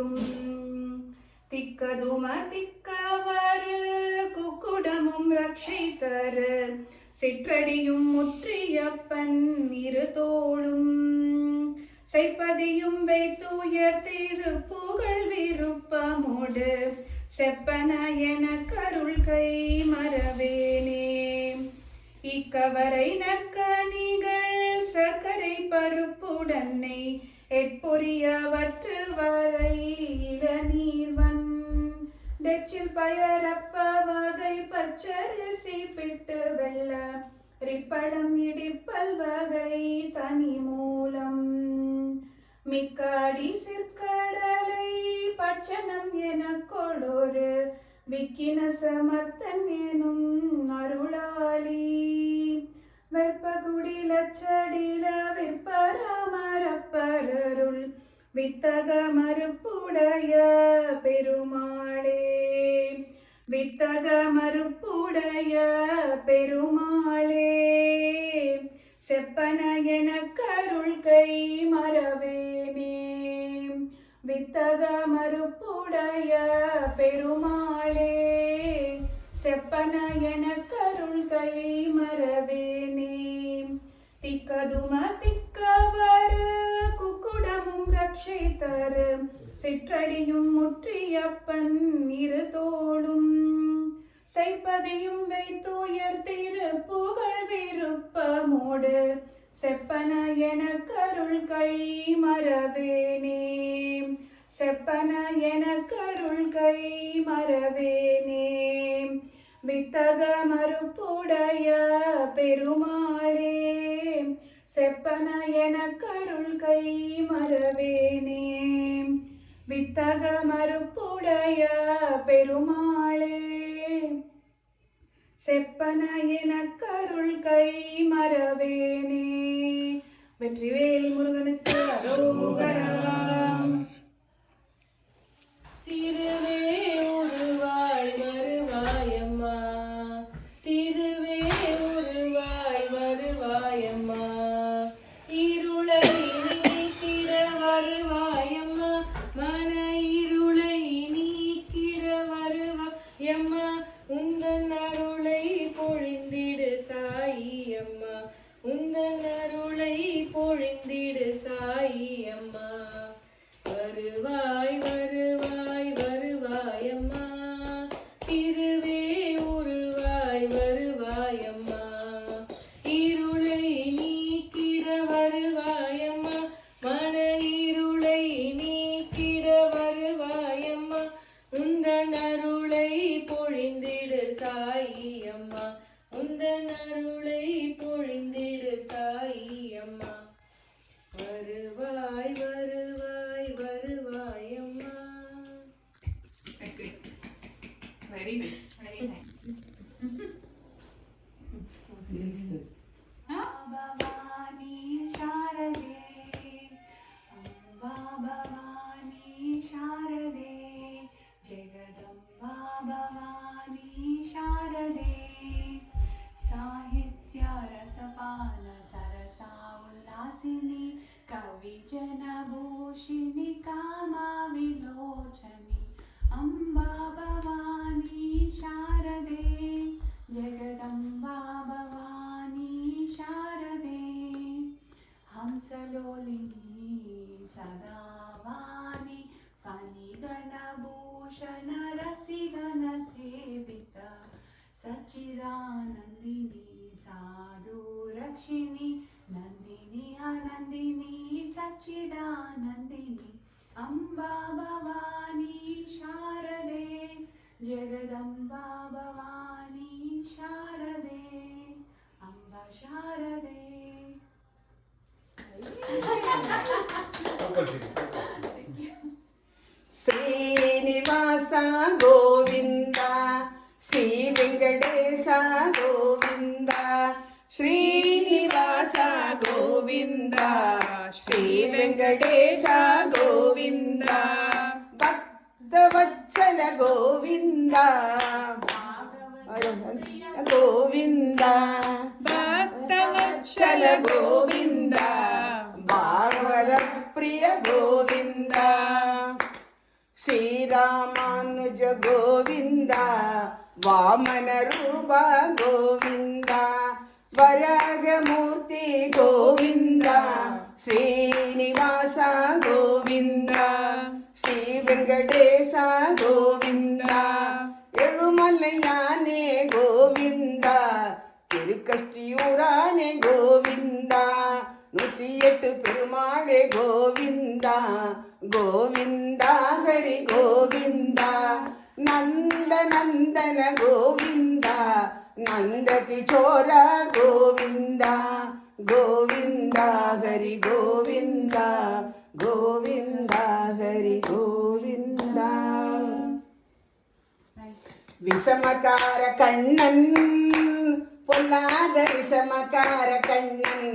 வடிவேலும் திக்கதும திக்கவரு குக்குடமும் ரட்சித்தரு. சிற்றடியும் முற்றியப்பன் இரு தோளும் செய்ப்பதியும் வைத்தூய புகழ் விருப்பமோடு செப்பன என கருள் கை மறவேனே. இக்கவரை நற்கனிகள் சர்க்கரை பருப்புடன்னை எட்பொரியவற்று வரை இளநீர்வன். டெச்சில் பயரப்ப வகை பச்சரிசி பிட்டு வெள்ள ரிப்படம் இடிப்பல் வகை தனி மூலம். மிக்காடி சிற்கடலை பச்சனம் என கொடொரு விக்கின சமர்த்தன் வித்தகமறுப்புடைய பெருமாளே. வித்தகமறுப்புடைய பெருமாளே. செப்பன என கருள் கை மறவேனே. வித்தகமறுப்புடைய பெருமாளே. செப்பன என கருள் கை மறவேனே. திக்கதும திக்கவரு ரட்சித்தரு. சிற்றடியும் முற்றியப்பன் இரு தோளும் செய்ப்பதையும் வைத்துயர் திரு புகழ் விருப்பமோடு. செப்பன என கருள் கை மரவேனே செப்பன என கருள் கை மரவேனே வித்தக மறுப்புடைய பெருமாளே. செப்பன என கருள் கை மறவேனே. வித்தக மறுப்புடைய பெருமாளே. செப்பன என கருள் கை மறவேனே. வெற்றிவேல் முருகனுக்கு அரோகரம் திருவே విమోచని అంబా భవానీ శారదే జగదంబా భవానీ శారదే హంసలోలిని సదావాణి ఫణిగణభూషణ రసిగణ సేవిత సచిదానందిని సాధురక్షిణి నందిని ఆనందిని సచిదానందిని अम्बा भवानी शारदे जगदम्बा भवानी शारदे अम्बा शारदे श्रीनिवास गोविन्द श्रीवेङ्कटेश गोविन्द श्री గోవింద. శ్రీ వెంకటేశ గోవింద. భక్తవత్సల గోవింద. గోవింద. భక్తవత్సల గోవింద. భాగవత ప్రియ గోవింద. శ్రీరామానుజ గోవింద. వామన రూప గోవిందా. വരാഗമൂർത്തി ഗോവിന്ദ ശ്രീനിവാസ ഗോവിന്ദ ശ്രീ വെങ്കടേശ ഗോവിന്ദ എഴുമലയാനെ ഗോവിന്ദ തിരുക്കഷ്ടിയൂരാനെ ഗോവിന്ദ നൂറ്റിയെട്ട് പെരുമാളെ ഗോവിന്ദ ഗോവിന്ദ ഹരി ഗോവിന്ദ നന്ദനന്ദന ഗോവിന്ദ பெருமாளே கோவிந்தா கோவிந்தா ஹரி கோவிந்தா நந்த நந்தன கோவிந்தா நந்த கிஷோர கோவிந்தா கோவிந்தா ஹரி கோவிந்தா கோவிந்தா ஹரி கோவிந்தா. விஷமக்கார கண்ணன் பொல்லாத விஷமக்கார கண்ணன்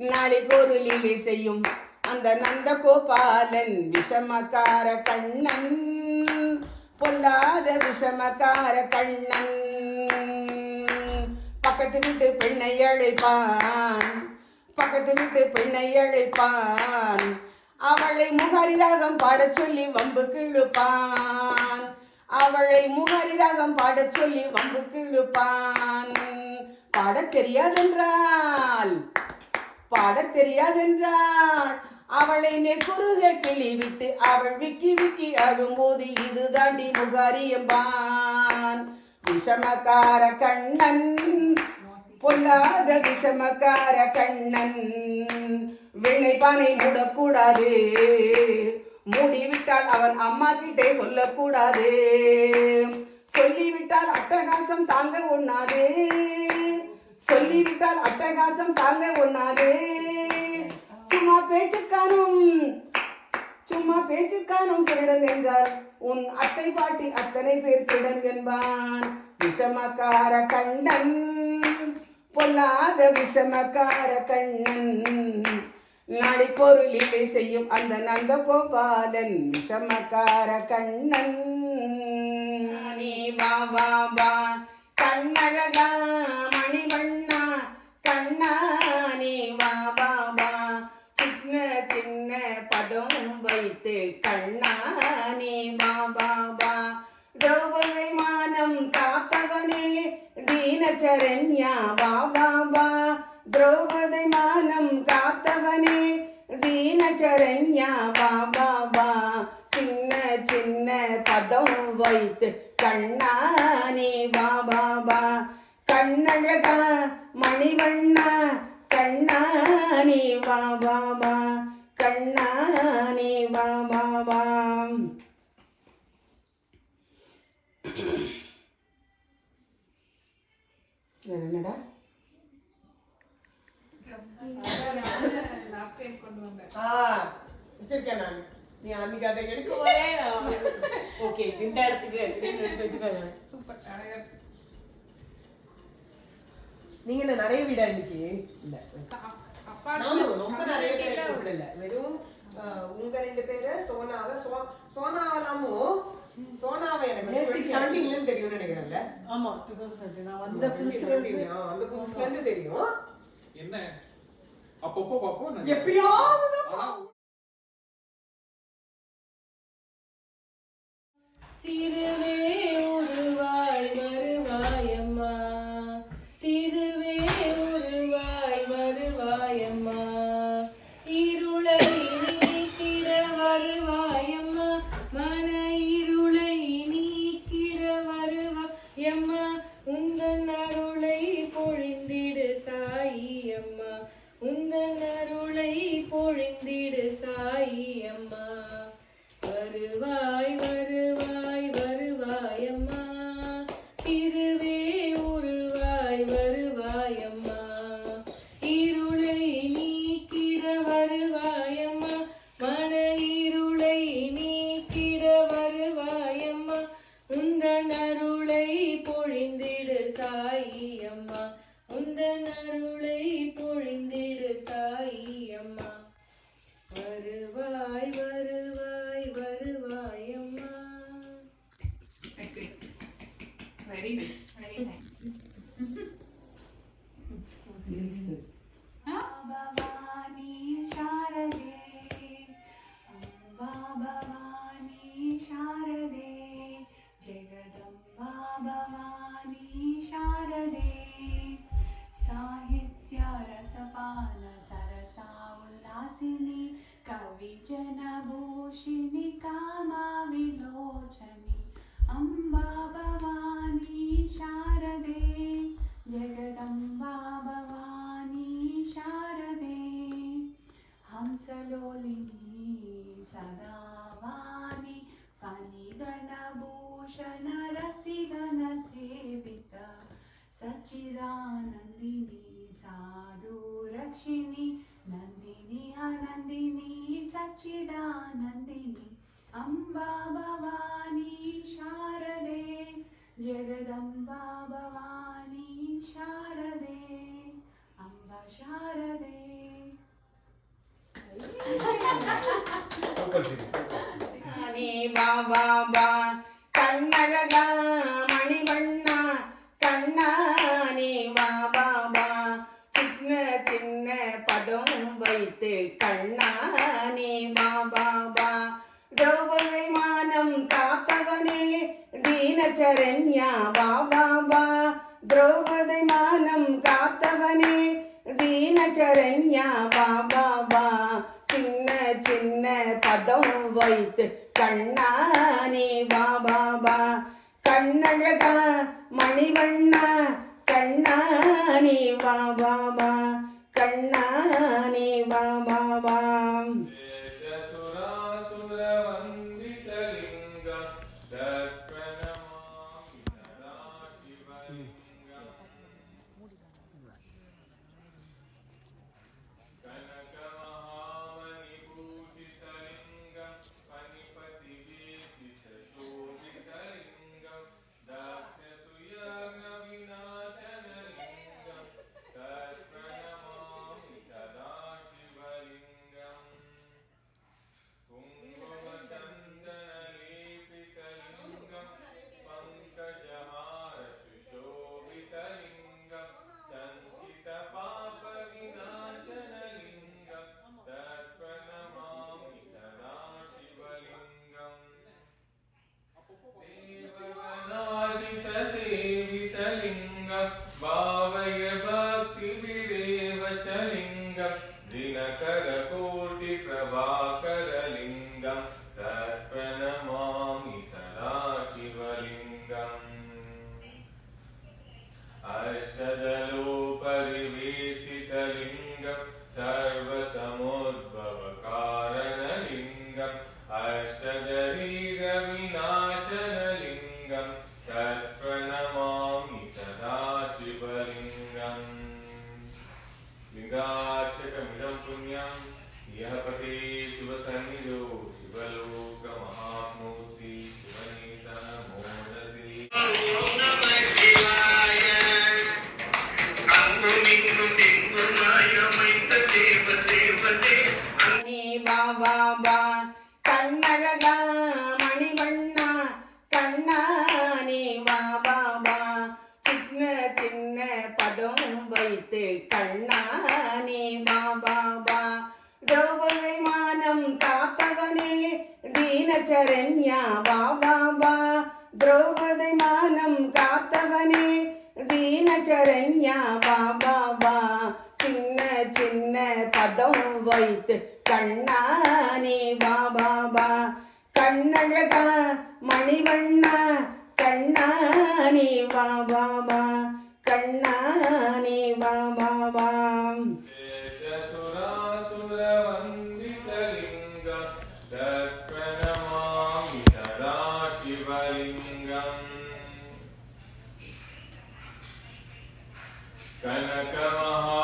நாளை பொருளில் செய்யும் அந்த நந்த கோபாலன் விஷமக்கார கண்ணன். பொல்லாத விஷமக்கார கண்ணன். பக்கத்து வீட்டு பெண்ணை அழைப்பான். பக்கத்து வீட்டு பெண்ணை அழைப்பான். அவளை முகரி ராகம் பாடச் சொல்லி வம்பு இழுப்பான் அவளை முகரி ராகம் பாடச் சொல்லி வம்பு இழுப்பான் பாடத் தெரியாதென்றால் பாடத் தெரியாதென்றால் அவளை நெக்குருக கிளி விட்டு அவள் விக்கி விக்கி அழும்போது இது தாண்டி முகாரியம்பான் விஷமக்கார கண்ணன் பொல்லாத விஷமக்கார கண்ணன். வினைப்பானை மூடக்கூடாது. மூடிவிட்டால் அவன் அம்மா கிட்டே சொல்லக்கூடாது. சொல்லிவிட்டால் அட்டகாசம் தாங்க ஒண்ணாதே. சொல்லிவிட்டால் அட்டகாசம் தாங்க ஒண்ணாதே. பேச்சுக்கானும். சும்மா பேச்சுக்கானும் திருடன் என்றால் உன் அத்தை பாட்டி அத்தனை பேர் திருடன் என்பான். விஷமக்கார கண்ணன் பொல்லாத விஷமக்கார கண்ணன். நாளை பொருளிலே செய்யும் அந்த நந்த கோபாலன் விஷமக்கார கண்ணன். நீ வா வா வா கண்ணழகா மணிவண்ணா கண்ணா நீ வா வா வா சின்ன சின்ன பதம் கண்ணானே பாபா பா திரௌபதி மானம் காத்தவனே தீனச்சரண்யா பாபா பா திரௌபதி மானம் காத்தவனே தீனச்சரண்யா பாபா பா சின்ன சின்ன பதம் வைத்து கண்ணானே பாபா பா கண்ணழகா மணிவண்ணா கண்ணானே பாபா பா கண்ணானே பாபா வா என்னடா? வச்சிருக்கேன் நான். நீ அன்னைக்கு அதை எடுக்க போதே ஓகே இந்த இடத்துக்கு எடுத்து வச்சுக்கோங்க. சூப்பர். நீங்க என்ன நிறைய வீடா இன்னைக்கு? இல்ல ரொம்ப நிறைய வெறும் ஆஹ், உங்க ரெண்டு பேரு சோனாவை சோனாவலாமும் சோனாவை எனக்கு ஸ்டார்டிங்ல தெரியும்னு நினைக்கிறேன்ல. ஆமா டூ தௌசண்ட் நான் வந்த புதுசுல அந்த புதுசுல இருந்து தெரியும். என்ன? அப்பப்போ பாப்போம் எப்பயாவது திருவே leave सच्चिदानन्दिनी अम्बा भवानी शारदे जगदम्बा भवानी शारदे अम्बा शारदे बाबा பாபா பா சின்ன சின்ன பதம் வைத்து கண்ணானி பாபா பா கண்ணழகா மணிவண்ணா கண்ணானி பாபா பா கண்ணானி பாபா பா निगाक्षतमिदं पुण्यं यः पते शिवसन्निधौ தீனச்சரண்யா வா வா வா. திரௌபதி மானம் காத்தவனே. தீனச்சரண்யா வா வா வா. சின்ன சின்ன பதம் வைத்து கண்ணானி வா வா வா. கண்ணழகா மணிவண்ணா கண்ணானி வா வா வா. शिवलिङ्गम् कनकमहा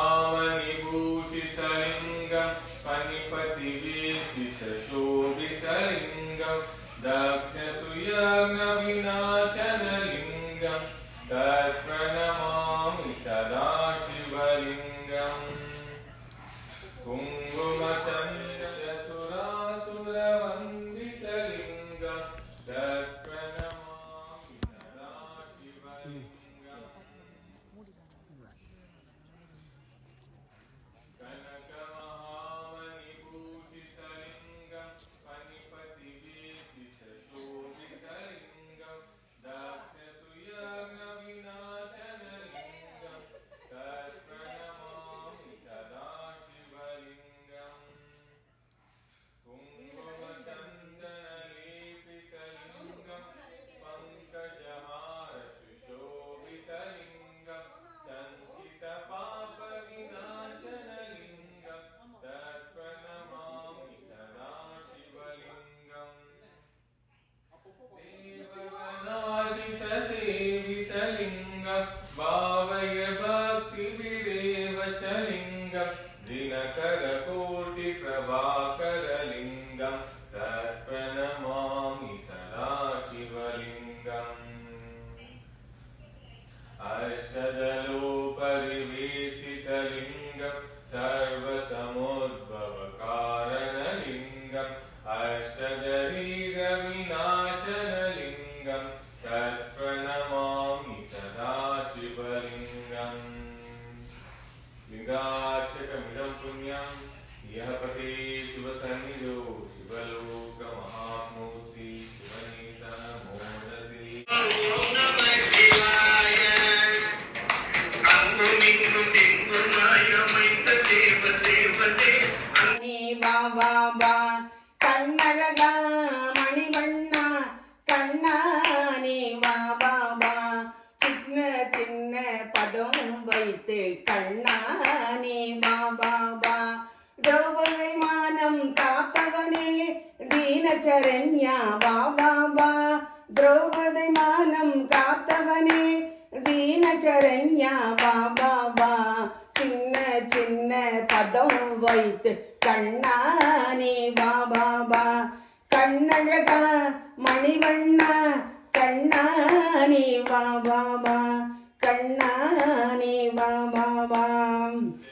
تدريد من வைத்து கண்ணானே பாபா பா திரௌபதி மானம் காத்தவனே தீனச்சரண்யா பாபா பா திரௌபதி மானம் காத்தவனே தீனச்சரண்யா பாபா பா சின்ன சின்ன பதம் வைத்து கண்ணானே பாபா பா கண்ணழகா மணிவண்ணா கண்ணானே பாபா பா வா